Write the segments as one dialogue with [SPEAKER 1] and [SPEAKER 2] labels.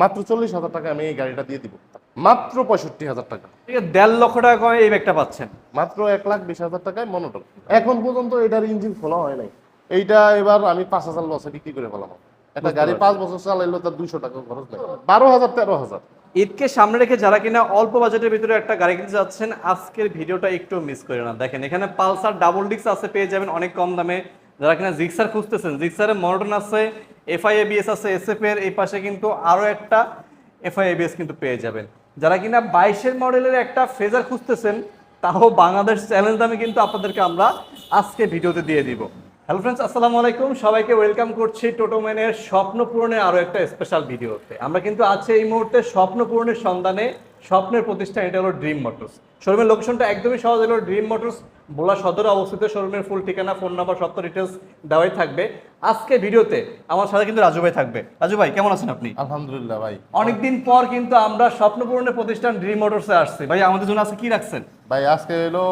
[SPEAKER 1] মাত্র চল্লিশ হাজার টাকা আমি এই গাড়িটা দিয়ে দিব। মাত্র পঁয়ষট্টি হাজার টাকা।
[SPEAKER 2] দেড় লক্ষ টাকা এই ব্যাগটা পাচ্ছেন।
[SPEAKER 1] মাত্র এক লাখ বিশ হাজার টাকায় মনোটন। এখন পর্যন্ত এটার ইঞ্জিন খোলা হয় নাই। এইটা এবার আমি পাঁচ হাজার লসে বিক্রি করে ফেলাম। একটা গাড়ি পাঁচ বছর চালাইলো তার দুইশো টাকা খরচ নেই। বারো হাজার তেরো হাজার।
[SPEAKER 2] ঈদকে সামনে রেখে যারা কিনা অল্প বাজেটের ভিতরে একটা গাড়ি কিনতে যাচ্ছেন আজকের ভিডিওটা একটু মিস করে না। দেখেন এখানে পালসার ডাবল ডিক্স আছে পেয়ে যাবেন অনেক কম দামে। যারা কিনা জিক্সার খুঁজতেছেন জিক্সারের মডার্ন আছে এফআই এবিএস আছে এসএফ এর এই পাশে কিন্তু আরও একটা এফআই এবিএস কিন্তু পেয়ে যাবেন। যারা কিনা বাইশের মডেলের একটা ফেজার খুঁজতেছেন, তাও বাংলাদেশ চ্যালেঞ্জ দামে কিন্তু আপনাদেরকে আমরা আজকে ভিডিওতে দিয়ে দিব। হ্যালো ফ্রেন্ডস আসসালামু আলাইকুম। সবাইকে ওয়েলকাম করছি টোটোম্যানের স্বপ্ন পূরণের আরও একটা স্পেশাল ভিডিওতে আমরা কিন্তু আছি এই মুহূর্তে স্বপ্ন পূরণের সন্ধানে স্বপ্নের প্রতিষ্ঠান এটা হলো ড্রিম মোটরস শোরুমের লোকেশনটা একদমই সহজ হলো ড্রিম মোটরস বোলা সদরে অবস্থিত। শোরুমের ফুল ঠিকানা ফোন নাম্বার সব ডিটেলস দেওয়াই থাকবে। আজকে ভিডিওতে আমার সাথে কিন্তু রাজু ভাই থাকবে। রাজু ভাই কেমন আছেন আপনি?
[SPEAKER 1] আলহামদুলিল্লাহ ভাই।
[SPEAKER 2] অনেকদিন পর কিন্তু আমরা স্বপ্ন পূরণের প্রতিষ্ঠান ড্রিম মোটরসে আসছি। ভাই আমাদের জন্য আজকে কি রাখছেন?
[SPEAKER 1] ভাই আজকে এলো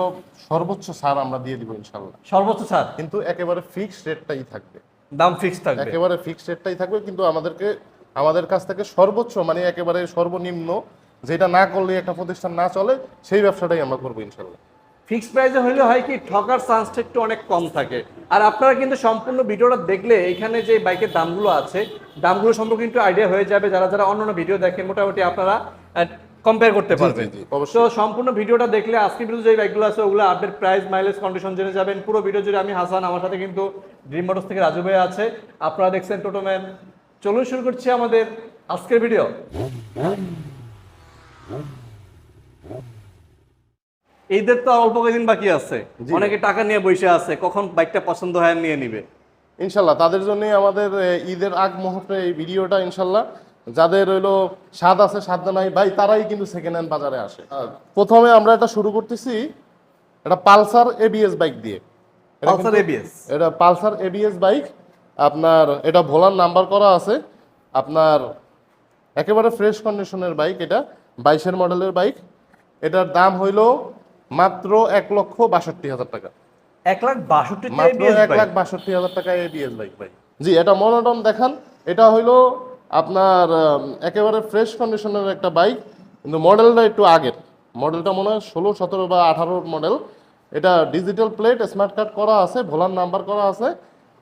[SPEAKER 1] সর্বোচ্চ ছাড় আমরা দিয়ে দিব ইনশাল্লাহ
[SPEAKER 2] সর্বোচ্চ ছাড়?
[SPEAKER 1] কিন্তু একেবারে ফিক্সড রেটটাই থাকবে।
[SPEAKER 2] দাম ফিক্স থাকবে।
[SPEAKER 1] একেবারে ফিক্সড রেটটাই থাকবে কিন্তু আমাদেরকে আমাদের কাছ থেকে সর্বোচ্চ মানে একেবারে সর্বনিম্ন যেটা না করলে একটা প্রতিষ্ঠান না চলে সেই ব্যবসাটাই আমরা করব ইনশাল্লাহ।
[SPEAKER 2] ফিক্স প্রাইসে হইলে হয় কি ঠকার চান্সটা একটু অনেক কম থাকে। আর আপনারা কিন্তু সম্পূর্ণ ভিডিওটা দেখলে এখানে যে বাইকের দামগুলো আছে দামগুলো সম্পর্কে কিন্তু আইডিয়া হয়ে যাবে। যারা যারা অন্যান্য ভিডিও দেখেন মোটামুটি আপনারা কম্পেয়ার করতে পারবেন। তো সম্পূর্ণ ভিডিওটা দেখলে আজকে ভিডিও যে বাইকগুলো আছে ওগুলো আপডেট প্রাইস মাইলেজ কন্ডিশন জেনে যাবেন। পুরো ভিডিও জুড়ে আমি হাসান আমার সাথে কিন্তু ড্রিম মোটরস থেকে রাজু ভাই আছে। আপনারা দেখছেন টোটোম্যান চলুন শুরু করছি আমাদের আজকের ভিডিও ঈদের তো অল্প কয়েকদিন বাকি আছে। অনেকে টাকা নিয়ে বসে আছে কখন বাইকটা পছন্দ হয় নিয়ে নিবে।
[SPEAKER 1] ইনশাল্লাহ তাদের জন্যই আমাদের ঈদের আগ মুহূর্তে এই ভিডিওটা ইনশাল্লাহ যাদের হইল স্বাদ আছে স্বাদ নাই ভাই তারাই কিন্তু সেকেন্ড হ্যান্ড বাজারে আসে। প্রথমে আমরা এটা শুরু করতেছি এটা পালসার এবিএস বাইক দিয়ে।
[SPEAKER 2] পালসার এবিএস
[SPEAKER 1] এটা পালসার এবিএস বাইক আপনার এটা ভোলার নাম্বার করা আছে। আপনার একেবারে ফ্রেশ কন্ডিশনের বাইক এটা। বাইশের মডেলের বাইক এটার দাম হইল মাত্র এক লক্ষ বাষট্টি হাজার টাকা।
[SPEAKER 2] এক লাখ বাষট্টি
[SPEAKER 1] মাত্র এক লাখ বাষট্টি হাজার টাকা এবিএস বাইক ভাই। জি এটা মনোটন দেখান। এটা হইল আপনার একেবারে ফ্রেশ কন্ডিশনের একটা বাইক কিন্তু মডেলটা একটু আগের। মডেলটা মনে হয় ষোলো সতেরো বা আঠারোর মডেল এটা ডিজিটাল প্লেট স্মার্ট কার্ড করা আছে ভোলার নাম্বার করা আছে।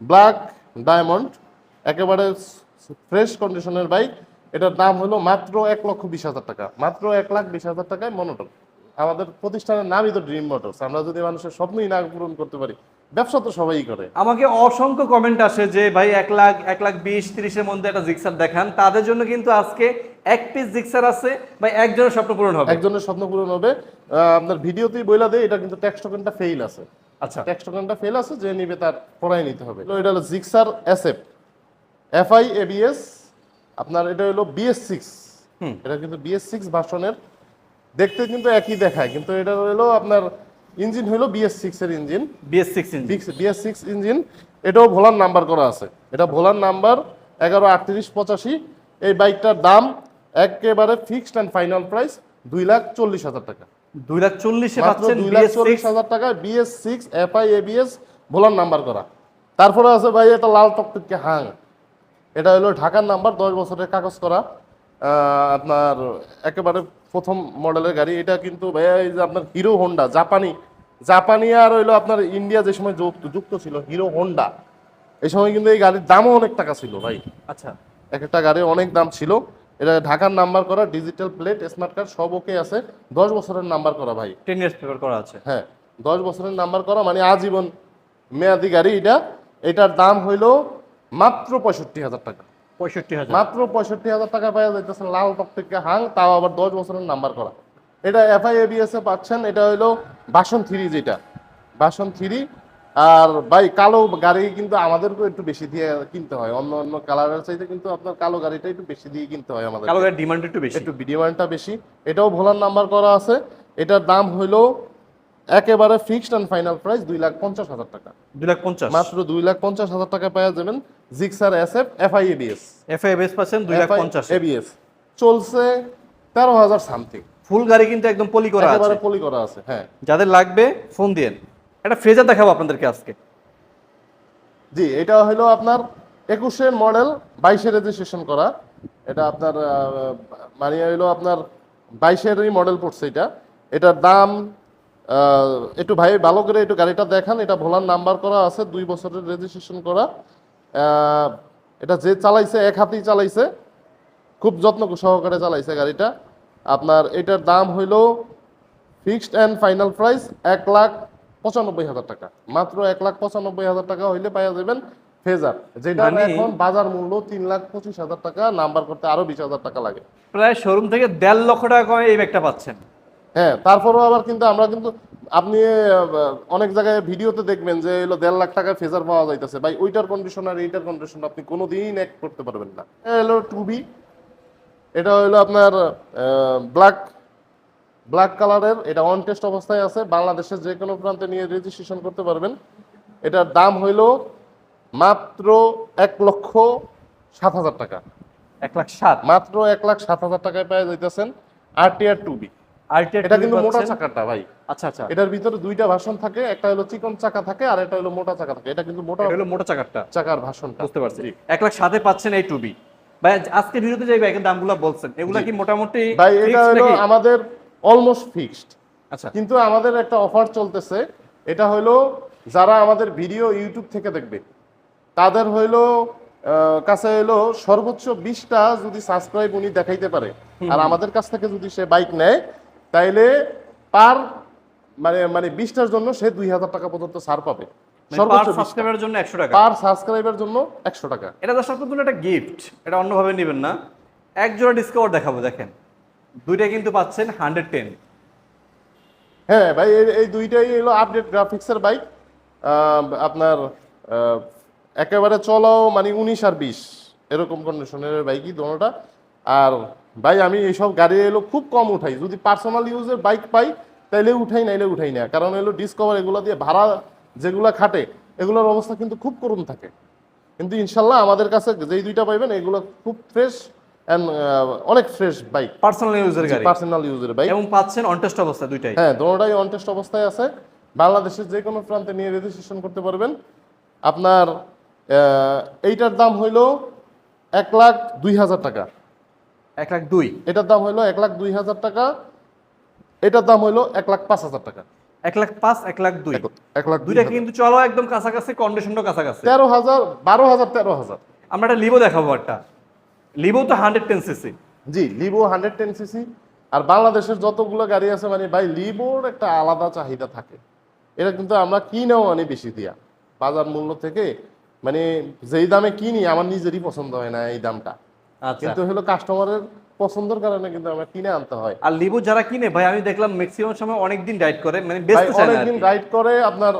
[SPEAKER 1] ব্ল্যাক ডায়মন্ড একেবারে ফ্রেশ কন্ডিশনের বাইক এটার দাম হলো মাত্র এক লক্ষ বিশ হাজার টাকা। মাত্র এক লাখ বিশ হাজার টাকায় মনোটন আমাদের প্রতিষ্ঠানের নামই তো ড্রিম মোটরস আমরা যদি মানুষের স্বপ্নই না পূরণ করতে পারি ব্যবসা তো সবাই করে।
[SPEAKER 2] আমাকে অসংখ্য কমেন্ট আসে যে ভাই এক লাখ এক লাখ বিশ তিরিশের মধ্যে একটা জিক্সার দেখান। তাদের জন্য কিন্তু আজকে এক পিস জিক্সার আছে। বা একজনের স্বপ্ন পূরণ হবে।
[SPEAKER 1] একজনের স্বপ্ন পূরণ হবে। আপনার ভিডিওতেই বইলা দেয় এটা কিন্তু ট্যাক্স টোকেনটা ফেইল আছে।
[SPEAKER 2] আচ্ছা।
[SPEAKER 1] ট্যাক্স টোকেনটা ফেল আছে যে নিবে তার পড়াই নিতে হবে। এটা হলো জিক্সার এসএফ এফআই এবিএস আপনার এটা হলো বিএস সিক্স এটা কিন্তু বিএস সিক্স ভার্সনের দেখতে কিন্তু একই দেখায় কিন্তু এটা হলো আপনার ইঞ্জিন হলো বিএস সিক্স এর engine.
[SPEAKER 2] BS six engine.
[SPEAKER 1] BS six engine এটাও ভোলার নাম্বার করা আছে। এটা ভোলার নাম্বার এগারো আটত্রিশ পঁচাশি। এই বাইকটার দাম একেবারে ফিক্সড অ্যান্ড ফাইনাল প্রাইস দুই লাখ চল্লিশ হাজার টাকা।
[SPEAKER 2] দুই লাখ চল্লিশে
[SPEAKER 1] মাত্র
[SPEAKER 2] পাচ্ছেন
[SPEAKER 1] দুই লাখ চল্লিশ হাজার টাকায় বিএস সিক্স এফআই এবিএস ভোলার নাম্বার করা। তারপরে আছে ভাই এটা লাল টকটকে হাং। এটা হলো ঢাকার নাম্বার দশ বছরের কাগজ করা। আপনার একেবারে প্রথম মডেলের গাড়ি। এটা কিন্তু ভাইয়া এই যে আপনার হিরো হোন্ডা জাপানি। জাপানি আর হইল আপনার ইন্ডিয়া যে সময় যুক্ত যুক্ত ছিল হিরো হোন্ডা। এই সময় কিন্তু এই গাড়ির দামও অনেক টাকা ছিল ভাই।
[SPEAKER 2] আচ্ছা।
[SPEAKER 1] এক একটা গাড়ির অনেক দাম ছিল। এটা ঢাকার নাম্বার করা ডিজিটাল প্লেট স্মার্ট কার্ড সব ওকে আছে। দশ বছরের নাম্বার করা ভাই।
[SPEAKER 2] টেন ইয়ার্স পেপার করা আছে।
[SPEAKER 1] হ্যাঁ দশ বছরের নাম্বার করা মানে আজীবন মেয়াদি গাড়ি এটা। এটার দাম হইল মাত্র পঁয়ষট্টি হাজার টাকা।
[SPEAKER 2] পঁয়ষট্টি হাজার।
[SPEAKER 1] মাত্র পঁয়ষট্টি হাজার টাকা পাওয়া যাইতেছে লাল টকটকে হাং তাও আবার দশ বছরের নাম্বার করা। এটা এফআই এবিএস এ পাচ্ছেন এটা হইল বাসন থ্রি যেটা। বাসন থ্রি আর ভাই কালো গাড়ি কিন্তু আমাদেরকেও একটু বেশি দিয়ে কিনতে হয়। অন্য অন্য কালারের চাইতে কিন্তু আপনার কালো গাড়িটা একটু বেশি দিয়ে কিনতে হয় আমাদের
[SPEAKER 2] কালো গাড়ির ডিমান্ড একটু বেশি।
[SPEAKER 1] একটু ডিমান্ডটা বেশি। এটাও ভোলার নাম্বার করা আছে। এটার দাম হইল একেবারে ফিক্সড অ্যান্ড ফাইনাল প্রাইস দুই লাখ পঞ্চাশ হাজার টাকা।
[SPEAKER 2] দুই লাখ পঞ্চাশ।
[SPEAKER 1] মাত্র দুই লাখ পঞ্চাশ হাজার টাকা পাওয়া যাবেন Gixxer S F FI ABS
[SPEAKER 2] F A base পাচ্ছেন দুই লাখ পঞ্চাশ।
[SPEAKER 1] এবিএস চলছে তেরো হাজার সামথিং
[SPEAKER 2] ফুল গাড়ি কিন্তু একদম পলি করা আছে।
[SPEAKER 1] একেবারে পলি করা আছে হ্যাঁ।
[SPEAKER 2] যাদের লাগবে ফোন দিয়েন। একটা ফ্রেজার দেখাবো আপনাদেরকে আজকে।
[SPEAKER 1] জি এটা হলো আপনার একুশের মডেল বাইশে রেজিস্ট্রেশন করা। এটা আপনার মানে হইল আপনার বাইশেরই মডেল পড়ছে এটা। এটার দাম একটু ভাই ভালো করে একটু গাড়িটা দেখান এটা ভোলার নাম্বার করা আছে দুই বছরের রেজিস্ট্রেশন করা। এটা যে চালাইছে এক হাতেই চালাইছে। খুব যত্ন সহকারে চালাইছে গাড়িটা। আপনার এটার দাম হইল ফিক্সড অ্যান্ড ফাইনাল প্রাইস এক লাখ পঁচানব্বই হাজার টাকা। মাত্র এক লাখ পঁচানব্বই হাজার টাকা হইলে পাওয়া যাবেন ফেজার। যেটা এখন বাজার মূল্য তিন লাখ পঁচিশ হাজার টাকা নাম্বার করতে আরও বিশ হাজার টাকা লাগে।
[SPEAKER 2] প্রায় শোরুম থেকে দেড় লক্ষ টাকা এই ব্যাগটা পাচ্ছেন।
[SPEAKER 1] হ্যাঁ তারপরেও আবার কিন্তু আমরা কিন্তু আপনি অনেক জায়গায় ভিডিওতে দেখবেন যে এলো দেড় লাখ টাকায় ফেজার পাওয়া যাইতেছে। ভাই ওইটার কন্ডিশন আর এইটার কন্ডিশন আপনি কোনো কোনোদিন এক করতে পারবেন না। এটা হলো টু বি এটা হলো আপনার ব্ল্যাক ব্ল্যাক কালারের এটা অন টেস্ট অবস্থায় আছে। বাংলাদেশের যে কোনো প্রান্তে নিয়ে রেজিস্ট্রেশন করতে পারবেন। এটার দাম হইল মাত্র এক লক্ষ সাত হাজার টাকা।
[SPEAKER 2] এক লাখ সাত।
[SPEAKER 1] মাত্র এক লাখ সাত হাজার টাকায় পাওয়া যাইতেছেন আর টি আর টু বি এটা কিন্তু মোটা চাকাটা ভাই।
[SPEAKER 2] আচ্ছা আচ্ছা।
[SPEAKER 1] এটার ভিতরে দুইটা ভাষণ থাকে একটা হলো চিকন চাকা থাকে আর একটা হলো মোটা চাকা থাকে। এটা কিন্তু মোটা
[SPEAKER 2] হলো মোটা চাকারটা
[SPEAKER 1] চাকার ভাষণটা।
[SPEAKER 2] বুঝতে পারছি। এক লাখ সাথে পাচ্ছেন এই টুবি। ভাই আজকে ভিডিওতে যে ব্যাগের দামগুলো বলছেন। এগুলা কি মোটামুটি
[SPEAKER 1] ভাই এটা হলো আমাদের অলমোস্ট ফিক্সড
[SPEAKER 2] আচ্ছা।
[SPEAKER 1] কিন্তু আমাদের একটা অফার চলতেছে। এটা হলো যারা আমাদের ভিডিও ইউটিউব থেকে দেখবে। তাদের হইল কাছে হইল সর্বোচ্চ বিশটা যদি সাবস্ক্রাইব উনি দেখাইতে পারে। আর আমাদের কাছ থেকে যদি সে বাইক নেয় তাইলে পার মানে মানে বিশটার জন্য সে দুই হাজার টাকা পর্যন্ত ছাড় পাবে।
[SPEAKER 2] পার
[SPEAKER 1] সর্বোচ্চ
[SPEAKER 2] জন্য একশো টাকা।
[SPEAKER 1] পার সাবস্ক্রাইবের জন্য একশো টাকা।
[SPEAKER 2] এটা একটা গিফট এটা অন্যভাবে নেবেন না। এক জোড়া ডিসকাউন্ট দেখাবো দেখেন। দুইটা কিন্তু পাচ্ছেন হান্ড্রেড টেন
[SPEAKER 1] হ্যাঁ ভাই এই- দুইটাই হলো আপডেট গ্রাফিক্সের বাইক আপনার একেবারে চলাও মানে উনিশ আর বিশ। এরকম কন্ডিশনের বাইকই দোনোটা। আর ভাই আমি এইসব গাড়ি এলো খুব কম উঠাই। যদি পার্সোনাল ইউজের বাইক পাই তাইলে উঠাই নাইলে উঠাই না। কারণ এলো ডিসকভার এগুলো দিয়ে ভাড়া যেগুলো খাটে এগুলোর অবস্থা কিন্তু খুব করুণ থাকে। কিন্তু ইনশাল্লাহ আমাদের কাছে যেই দুইটা পাইবেন এগুলো খুব ফ্রেশ অ্যান্ড অনেক ফ্রেশ বাইক
[SPEAKER 2] পার্সোনাল ইউজের গাড়ি।
[SPEAKER 1] পার্সোনাল ইউজের বাইক
[SPEAKER 2] এবং পাচ্ছেন অনটেস্ট অবস্থা দুইটাই।
[SPEAKER 1] হ্যাঁ দোনোটাই অন টেস্ট অবস্থায় আছে। বাংলাদেশের যে কোনো প্রান্তে নিয়ে রেজিস্ট্রেশন করতে পারবেন। আপনার এইটার দাম হইল এক লাখ দুই হাজার টাকা।
[SPEAKER 2] এক লাখ দুই।
[SPEAKER 1] এটার দাম হইল এক লাখ দুই হাজার টাকা। এটার দাম হইল এক লাখ পাঁচ হাজার টাকা।
[SPEAKER 2] এক লাখ পাঁচ এক লাখ দুই।
[SPEAKER 1] এক- লাখ
[SPEAKER 2] দুইটা কিন্তু চলো একদম কাছাকাছি কন্ডিশনও কাছাকাছি।
[SPEAKER 1] তেরো হাজার বারো হাজার তেরো হাজার।
[SPEAKER 2] আমরা একটা লিভো দেখাবো একটা। লিভো তো hundred ten CC
[SPEAKER 1] G Livo hundred ten CC আর বাংলাদেশের যতগুলো গাড়ি আছে মানে ভাই লিভোর একটা আলাদা চাহিদা থাকে। এটা কিন্তু আমরা কিনেও আনি বেশি দিয়া। বাজার মূল্য থেকে মানে যেই দামে কিনি আমার নিজেরই পছন্দ হয় না এই দামটা। কিন্তু হলো কাস্টমারের পছন্দের কারণে কিন্তু আমরা কিনে আনতে হয়।
[SPEAKER 2] আর লিভো যারা কিনে ভাই আমি দেখলাম ম্যাক্সিমাম সময় অনেকদিন রাইড করে মানে বেচতে চায় না
[SPEAKER 1] অনেকদিন রাইড করে আপনার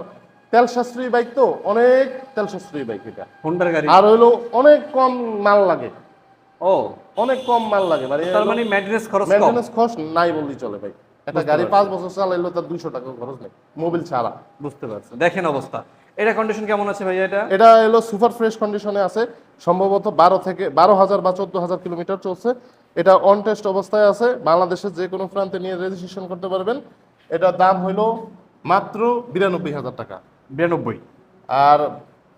[SPEAKER 1] তেল সাশ্রয়ী বাইক তো অনেক তেল সাশ্রয়ী বাইক এটা।
[SPEAKER 2] হোন্ডার গাড়ি।
[SPEAKER 1] আর হলো অনেক কম মাল লাগে।
[SPEAKER 2] ও।
[SPEAKER 1] অনেক কম মাল লাগে মানে
[SPEAKER 2] তার মানে মেইনটেনেন্স খরচ কম।
[SPEAKER 1] মেনটেন্স কস্ট নাই বললেই চলে ভাই। একটা গাড়ি
[SPEAKER 2] পারছি।
[SPEAKER 1] পাঁচ বছর চালাইলো তার দুইশো টাকা খরচ নেই। মোবিল ছাড়া
[SPEAKER 2] বুঝতে পারছি দেখেন অবস্থা। এটা কন্ডিশন কেমন আছে ভাই এটা?
[SPEAKER 1] এটা এলো সুপার ফ্রেশ কন্ডিশনে আছে। সম্ভবত বারো থেকে বারো হাজার বা চোদ্দ হাজার কিলোমিটার চলছে। এটা অন টেস্ট অবস্থায় আছে। বাংলাদেশের যে কোনো প্রান্তে নিয়ে রেজিস্ট্রেশন করতে পারবেন। এটার দাম হইল মাত্র বিরানব্বই হাজার টাকা।
[SPEAKER 2] বিরানব্বই।
[SPEAKER 1] আর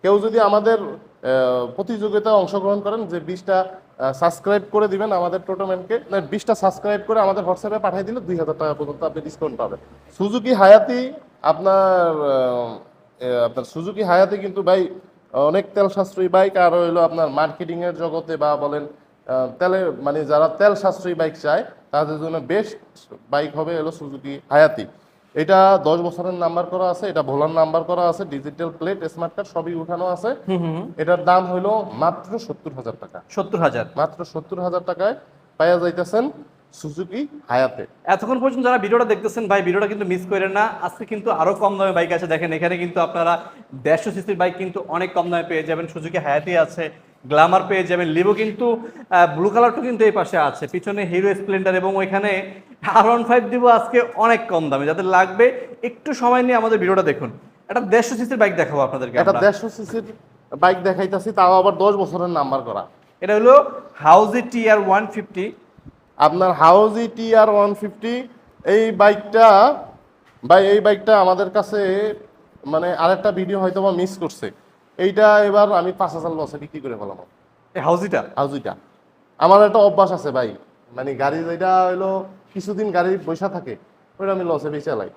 [SPEAKER 1] কেউ যদি আমাদের প্রতিযোগিতায় অংশগ্রহণ করেন যে বিশটা সাবস্ক্রাইব করে দিবেন আমাদের টোটোম্যানকে না বিশটা সাবস্ক্রাইব করে আমাদের হোয়াটসঅ্যাপে পাঠিয়ে দিলে দুই হাজার টাকা পর্যন্ত আপনি ডিসকাউন্ট পাবেন। সুজুকি হায়াতি আপনার আপনার সুজুকি হায়াতি কিন্তু ভাই অনেক তেল সাশ্রয়ী বাইক আর হইল আপনার মার্কেটিং এর জগতে বা বলেন তেলে মানে যারা তেল সাশ্রয়ী বাইক চায় তাদের জন্য বেস্ট বাইক হবে হলো সুজুকি হায়াতি। এটা দশ বছরের নাম্বার করা আছে এটা ভোলার নাম্বার করা আছে ডিজিটাল প্লেট স্মার্ট কার্ড সবই উঠানো আছে। এটার দাম হইল মাত্র সত্তর হাজার টাকা।
[SPEAKER 2] সত্তর হাজার।
[SPEAKER 1] মাত্র সত্তর হাজার টাকায় পাওয়া যাইতেছেন। সুজুকি হায়াতে
[SPEAKER 2] এতক্ষণ পর্যন্ত যারা ভিডিওটা দেখতেছেন ভাই ভিডিওটা কিন্তু মিস করেন না। আজকে কিন্তু আরও কম দামে বাইক আছে। দেখেন এখানে কিন্তু আপনারা দেড়শো সিসির বাইক কিন্তু অনেক কম দামে পেয়ে যাবেন। সুজুকি হায়াতি আছে গ্ল্যামার পেয়ে যাবেন। লিভো কিন্তু ব্লু কালারটা কিন্তু এই পাশে আছে। পিছনে হিরো স্প্লেন্ডার এবং ওইখানে আর ওয়ান ফাইভ দিব আজকে অনেক কম দামে। যাদের লাগবে একটু সময় নিয়ে আমাদের ভিডিওটা দেখুন। একটা দেড়শো সিসির বাইক দেখাবো আপনাদেরকে
[SPEAKER 1] একটা
[SPEAKER 2] আমরা।
[SPEAKER 1] দেড়শো সিসির বাইক দেখাইতেছি তাও আবার দশ বছরের নাম্বার করা।
[SPEAKER 2] এটা হলো হাউজি টিআর ওয়ান ফিফটি
[SPEAKER 1] আপনার হাউজি টি আর ওয়ান ফিফটি এই বাইকটা ভাই এই বাইকটা আমাদের কাছে মানে আরেকটা ভিডিও হয়তো বা মিস করছে। এইটা এবার আমি পাঁচ হাজার লসে বিক্রি করে ফেলাম
[SPEAKER 2] এই হাউজিটা?
[SPEAKER 1] হাউজিটা। আমার একটা অভ্যাস আছে ভাই মানে গাড়ি যেটা হইল কিছুদিন গাড়ি বৈশা থাকে ওইটা আমি লসে বেঁচে লাই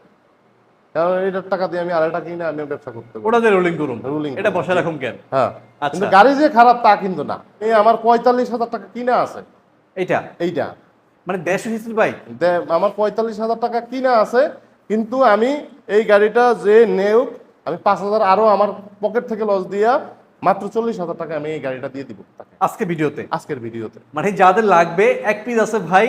[SPEAKER 1] কারণ এইটার টাকা দিয়ে আমি আড়াইটা কিনে আমি ব্যবসা করতে
[SPEAKER 2] ওটা দিয়ে রোলিং করুন।
[SPEAKER 1] Rolling
[SPEAKER 2] এটা বসে রাখুন কেন?
[SPEAKER 1] হ্যাঁ।
[SPEAKER 2] আচ্ছা।
[SPEAKER 1] কিন্তু গাড়ি যে খারাপ তা কিন্তু না। এই আমার পঁয়তাল্লিশ হাজার টাকা কিনা আছে।
[SPEAKER 2] এইটা?
[SPEAKER 1] এইটা।
[SPEAKER 2] মানে দেড়শো সিসির বাইক
[SPEAKER 1] আমার পঁয়তাল্লিশ হাজার টাকা কিনা আছে কিন্তু আমি এই গাড়িটা যে নেউক আমি পাঁচ হাজার আরও আমার পকেট থেকে লস দিয়া মাত্র চল্লিশ হাজার টাকা আমি এই গাড়িটা দিয়ে দিব
[SPEAKER 2] আজকে ভিডিওতে?
[SPEAKER 1] আজকের ভিডিওতে।
[SPEAKER 2] মানে যাদের লাগবে এক পিস আছে ভাই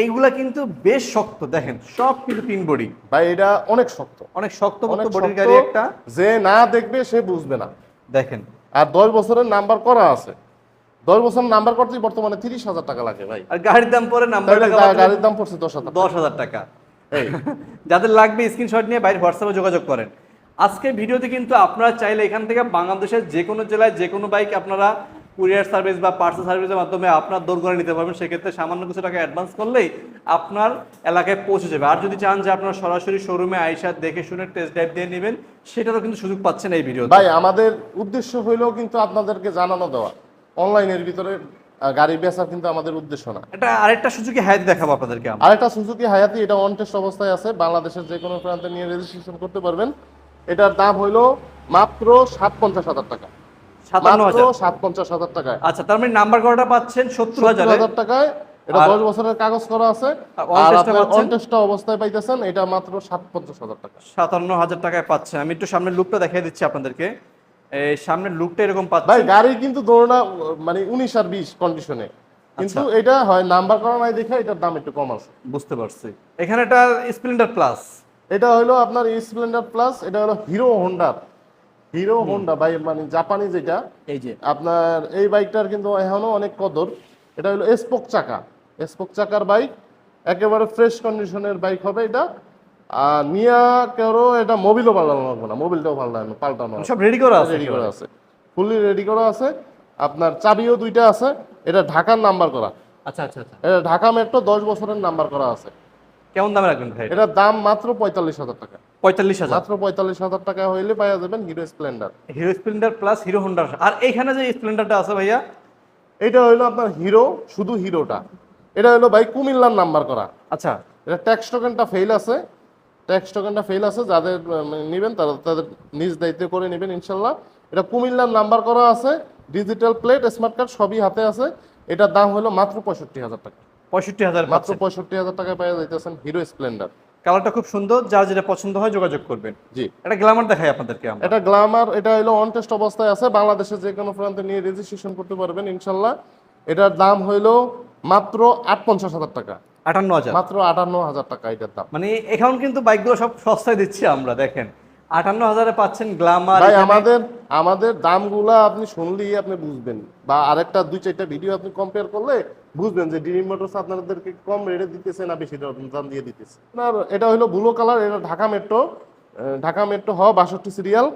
[SPEAKER 2] এইগুলা কিন্তু বেশ শক্ত দেখেন সব কিন্তু তিন বডি
[SPEAKER 1] ভাই এটা অনেক শক্ত।
[SPEAKER 2] অনেক শক্ত বডির গাড়ি একটা।
[SPEAKER 1] যে না দেখবে সে বুঝবে না।
[SPEAKER 2] দেখেন।
[SPEAKER 1] আর দশ বছরের নাম্বার করা আছে। দশ বছর নাম্বার করতে বর্তমানে তিরিশ হাজার টাকা লাগে ভাই।
[SPEAKER 2] আর গাড়ির দাম পরে নাম্বার
[SPEAKER 1] গাড়ির দাম পড়ছে দশ হাজার
[SPEAKER 2] দশ হাজার টাকা। যাদের লাগবে স্ক্রিনশট নিয়ে বাইরে হোয়াটসঅ্যাপে যোগাযোগ করেন। আজকে ভিডিওতে কিন্তু আপনারা চাইলে এখান থেকে বাংলাদেশের যে কোনো জেলায় যে কোনো বাইক আপনারা কুরিয়ার সার্ভিস বা পার্সেল সার্ভিসের মাধ্যমে আপনার দৌড় করে নিতে পারবেন। সেক্ষেত্রে সামান্য কিছু টাকা অ্যাডভান্স করলেই আপনার এলাকায় পৌঁছে যাবে। আর যদি চান যে আপনারা সরাসরি শোরুমে আইসা দেখে শুনে টেস্ট ড্রাইভ দিয়ে নেবেন সেটারও কিন্তু সুযোগ পাচ্ছেন এই ভিডিও
[SPEAKER 1] ভাই আমাদের উদ্দেশ্য হইলেও কিন্তু আপনাদেরকে জানানো দেওয়া। অনলাইনের ভিতরে গাড়ি বেচার কিন্তু আমাদের উদ্দেশ্য না।
[SPEAKER 2] এটা আরেকটা সুযোগে হায়াত দেখাবো আপনাদেরকে
[SPEAKER 1] আরেকটা সুজুকি হায়াতি এটা অন টেস্ট অবস্থায় আছে বাংলাদেশের যে কোনো প্রান্তে নিয়ে রেজিস্ট্রেশন করতে পারবেন। এটার দাম হইল মাত্র সাত পঞ্চাশ হাজার টাকা। মাত্র সাত পঞ্চাশ হাজার টাকায়।
[SPEAKER 2] আচ্ছা তার মানে নাম্বার করাটা পাচ্ছেন সত্তর হাজার।
[SPEAKER 1] টাকায় এটা দশ বছরের কাগজ করা আছে।
[SPEAKER 2] আর
[SPEAKER 1] আপনার? অবস্থায় পাইতেছেন এটা মাত্র সাত পঞ্চাশ হাজার টাকা।
[SPEAKER 2] সাতান্ন হাজার টাকায় পাচ্ছে। আমি একটু সামনের লুকটা দেখিয়ে দিচ্ছি আপনাদেরকে। এই সামনের লুকটা এরকম পাচ্ছে।
[SPEAKER 1] ভাই গাড়ি কিন্তু দৌড়না মানে উনিশ আর বিশ কন্ডিশনে কিন্তু
[SPEAKER 2] আচ্ছা।
[SPEAKER 1] এটা হয় নাম্বার করা নাই দেখে এটার দাম একটু কম আছে।
[SPEAKER 2] বুঝতে পারছি। এখানে একটা স্প্লেন্ডার প্লাস
[SPEAKER 1] এটা হলো আপনার স্প্লেন্ডার প্লাস এটা হলো হিরো হোন্ডার হিরো হোন্ডা ভাই মানে জাপানি যেটা।
[SPEAKER 2] এই যে।
[SPEAKER 1] আপনার এই বাইকটার কিন্তু এখনও অনেক কদর। এটা হলো স্পোক চাকা। স্পোক চাকার বাইক একেবারে ফ্রেশ কন্ডিশনের বাইক হবে এটা। আর নিয়া কেউ এটা মোবিলও পাল্টানো লাগবে না মোবিলটাও পাল্টানো পাল্টানো
[SPEAKER 2] সব রেডি করা আছে
[SPEAKER 1] রেডি করা আছে। ফুললি রেডি করা আছে। আপনার চাবিও দুইটা আছে এটা ঢাকার নাম্বার করা।
[SPEAKER 2] আচ্ছা আচ্ছা আচ্ছা।
[SPEAKER 1] এটা ঢাকা মেট্রো দশ বছরের নাম্বার করা আছে।
[SPEAKER 2] কেমন দামে রাখবেন ভাই
[SPEAKER 1] এটার দাম মাত্র পঁয়তাল্লিশ হাজার টাকা।
[SPEAKER 2] পঁয়তাল্লিশ হাজার?
[SPEAKER 1] মাত্র পঁয়তাল্লিশ হাজার টাকা হইলে পাওয়া যাবেন Hero Splendor
[SPEAKER 2] Hero Splendor plus Hero Honda আর এইখানে যে স্প্লেন্ডারটা আছে ভাইয়া?
[SPEAKER 1] এটা হইল আপনার হিরো শুধু হিরোটা এটা হলো ভাই কুমিল্লার নাম্বার করা।
[SPEAKER 2] আচ্ছা।
[SPEAKER 1] এটা ট্যাক্স টোকেনটা ফেল আছে। ট্যাক্স টোকেনটা ফেল আছে যাদের নেবেন তারা তাদের নিজ দায়িত্ব করে নেবেন ইনশাল্লাহ। এটা কুমিল্লার নাম্বার করা আছে ডিজিটাল প্লেট স্মার্ট কার্ড সবই হাতে আছে। এটার দাম হলো মাত্র পঁয়ষট্টি হাজার টাকা।
[SPEAKER 2] পঁয়ষট্টি হাজার
[SPEAKER 1] মাত্র পঁয়ষট্টি হাজার টাকায় পাওয়া যাইতেছেন হিরো স্প্লেন্ডার
[SPEAKER 2] কালারটা খুব সুন্দর যার যেটা পছন্দ হয় যোগাযোগ করবেন।
[SPEAKER 1] জি।
[SPEAKER 2] এটা গ্ল্যামার দেখাই আপনাদেরকে আমরা।
[SPEAKER 1] এটা গ্লামার এটা হলো অন টেস্ট অবস্থায় আছে বাংলাদেশের যে কোনো প্রান্তে নিয়ে রেজিস্ট্রেশন করতে পারবেন ইনশাল্লাহ। এটার দাম হইল মাত্র আট পঞ্চাশ হাজার টাকা।
[SPEAKER 2] আটান্ন হাজার।
[SPEAKER 1] মাত্র আটান্ন হাজার টাকা এটার দাম।
[SPEAKER 2] মানে এখন কিন্তু বাইকগুলো সব সস্তায় দিচ্ছি আমরা দেখেন। আটান্ন হাজারে পাচ্ছেন গ্ল্যামার
[SPEAKER 1] ভাই আমাদের আমাদের দামগুলা আপনি শুনলেই আপনি বুঝবেন। বা আরেকটা দুই চারটা ভিডিও আপনি কম্পেয়ার করলে বুঝবেন যে ডিরিম মোটরস আপনাদেরকে কম রেটে দিতেছে না বেশি দাম দিয়ে দিতেছে। আপনার এটা হলো ব্লু কালার এটা ঢাকা মেট্রো ঢাকা মেট্রো হ বাষট্টি সিরিয়াল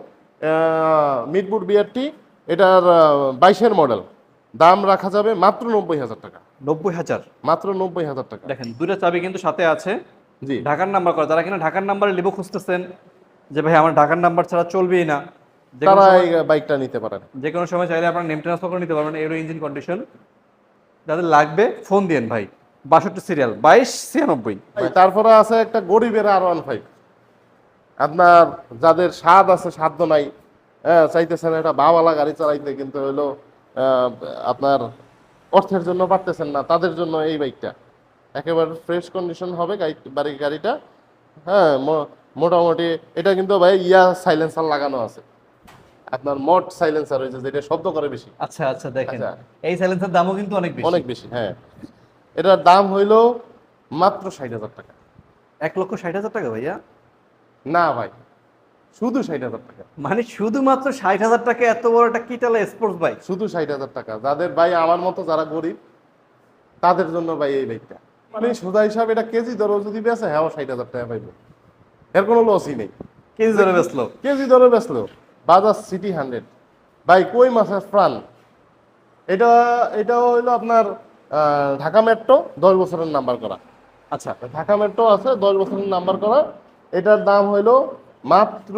[SPEAKER 1] মিরপুর বিআরটি এটার বাইশের মডেল দাম রাখা যাবে মাত্র নব্বই হাজার টাকা।
[SPEAKER 2] নব্বই হাজার?
[SPEAKER 1] মাত্র নব্বই হাজার টাকা।
[SPEAKER 2] দেখেন দুইটা চাবি কিন্তু সাথে আছে।
[SPEAKER 1] জি।
[SPEAKER 2] ঢাকার নাম্বার করা যারা কিনা ঢাকার নাম্বারে লিবো খুঁজতেছেন যে ভাই আমার ঢাকার নাম্বার ছাড়া চলবেই না।
[SPEAKER 1] তারা এই বাইকটা নিতে পারেন।
[SPEAKER 2] যে কোনো সময় চাইলে আপনার নেম ট্রান্সফার করে নিতে পারবেন এরো ইঞ্জিন কন্ডিশন যাদের লাগবে ফোন দিন ভাই। বাষট্টি সিরিয়াল বাইশ ছিয়ানব্বই।
[SPEAKER 1] তারপরে আছে একটা গরিবের আর ওয়ান ফাইভ। আপনার যাদের স্বাদ আছে সাধ্য নাই। হ্যাঁ চাইতেছেন একটা বাওয়ালা গাড়ি চালাইতে কিন্তু হলো আপনার অর্থের জন্য পারতেছেন না তাদের জন্য এই বাইকটা। একেবারে ফ্রেশ কন্ডিশন হবে গাড়ি বাড়ির গাড়িটা। হ্যাঁ মো- মোটামুটি এটা কিন্তু ভাই ইয়া সাইলেন্সার লাগানো আছে। আপনার মড সাইলেন্সার হয়েছে যেটা শব্দ করে বেশি।
[SPEAKER 2] আচ্ছা আচ্ছা দেখেন।
[SPEAKER 1] আচ্ছা।
[SPEAKER 2] এই সাইলেন্সের দামও কিন্তু অনেক বেশি।
[SPEAKER 1] অনেক বেশি হ্যাঁ। এটার দাম হইল মাত্র ষাট হাজার টাকা।
[SPEAKER 2] এক লক্ষ ষাট হাজার টাকা ভাইয়া?
[SPEAKER 1] না ভাই। শুধু ষাট হাজার টাকা।
[SPEAKER 2] মানে শুধুমাত্র ষাট হাজার টাকা এত বড় একটা কিটালা স্পোর্টস বাইক
[SPEAKER 1] শুধু ষাট হাজার টাকা। যাদের ভাই আমার মতো যারা গরিব তাদের জন্য ভাই এই বাইকটা মানে সোজা হিসাব এটা কেজি ধরো যদি বেচে হ্যাঁ ষাট হাজার টাকা পাইবে। এর কোনো লসই নেই।
[SPEAKER 2] কেজি ধরে বেসলো
[SPEAKER 1] কেজি ধরে বেচলো। বাজাজ সিটি হান্ড্রেড ভাই কই মাছের প্রাণ? এটা এটাও হইল আপনার ঢাকা মেট্রো দশ বছরের নাম্বার করা।
[SPEAKER 2] আচ্ছা।
[SPEAKER 1] ঢাকা মেট্রো আছে দশ বছরের নাম্বার করা। এটার দাম হইল মাত্র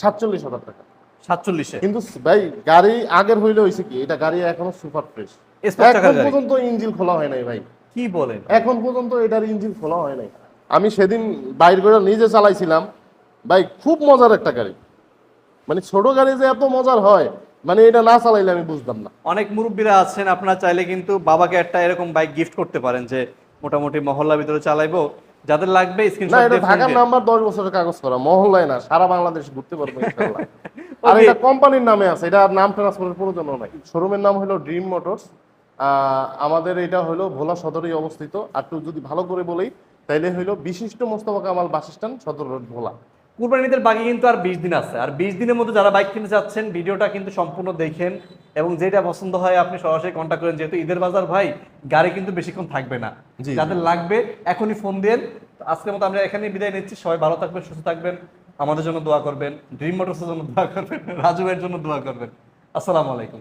[SPEAKER 1] সাতচল্লিশ হাজার টাকা।
[SPEAKER 2] সাতচল্লিশে?
[SPEAKER 1] কিন্তু ভাই গাড়ি আগের হইলে হয়েছে কি? এটা গাড়ি এখনও সুপার ফ্রেশ। এখন পর্যন্ত ইঞ্জিন খোলা হয় নাই ভাই।
[SPEAKER 2] কি বলেন?
[SPEAKER 1] এখন পর্যন্ত এটার ইঞ্জিন খোলা হয় নাই। আমি সেদিন বাইর করে নিজে চালাইছিলাম। ভাই খুব মজার একটা গাড়ি। মানে ছোট গাড়ি যে এত মজার হয় মানে এটা না চালাইলে আমি বুঝতাম না।
[SPEAKER 2] অনেক মুরব্বীরা আছেন আপনারা চাইলে কিন্তু বাবাকে একটা এরকম বাইক গিফট করতে পারেন যে মোটামুটি মহল্লার ভিতরে চালাইবো। যাদের লাগবে স্ক্রিনশট দিয়ে
[SPEAKER 1] ঢাকার নাম্বার দশ বছরের কাগজ করা মহল্লায় না সারা বাংলাদেশ ঘুরতে পারব ইনশাআল্লাহ। আর এটা কোম্পানির নামে আছে এটা নাম ট্রান্সফারের প্রয়োজন নাই। শোরুমের নাম হলো ড্রিম মোটরস আমাদের এটা হলো ভোলা সদরেই অবস্থিত। আর যদি ভালো করে বলি তাইলে হইল বিশিষ্ট Mostafa Kamal bus stand Sadar road Bhola.
[SPEAKER 2] কুরবানিদের বাকি কিন্তু আর বিশ দিন আছে। আর বিশ দিনের মধ্যে যারা বাইক কিনতে চাচ্ছেন ভিডিওটা কিন্তু সম্পূর্ণ দেখেন এবং যেটা পছন্দ হয় আপনি সরাসরি কন্ট্যাক্ট করেন। যেহেতু ঈদের বাজার ভাই গাড়ি কিন্তু বেশিক্ষণ থাকবে না। যাদের লাগবে এখনই ফোন দেন। আজকের মতো আমরা এখানেই বিদায় নিচ্ছি। সবাই ভালো থাকবেন সুস্থ থাকবেন। আমাদের জন্য দোয়া করবেন। ড্রিম মোটরসের জন্য দোয়া করবেন। রাজু ভাইয়ের জন্য দোয়া করবেন। আসসালামু আলাইকুম।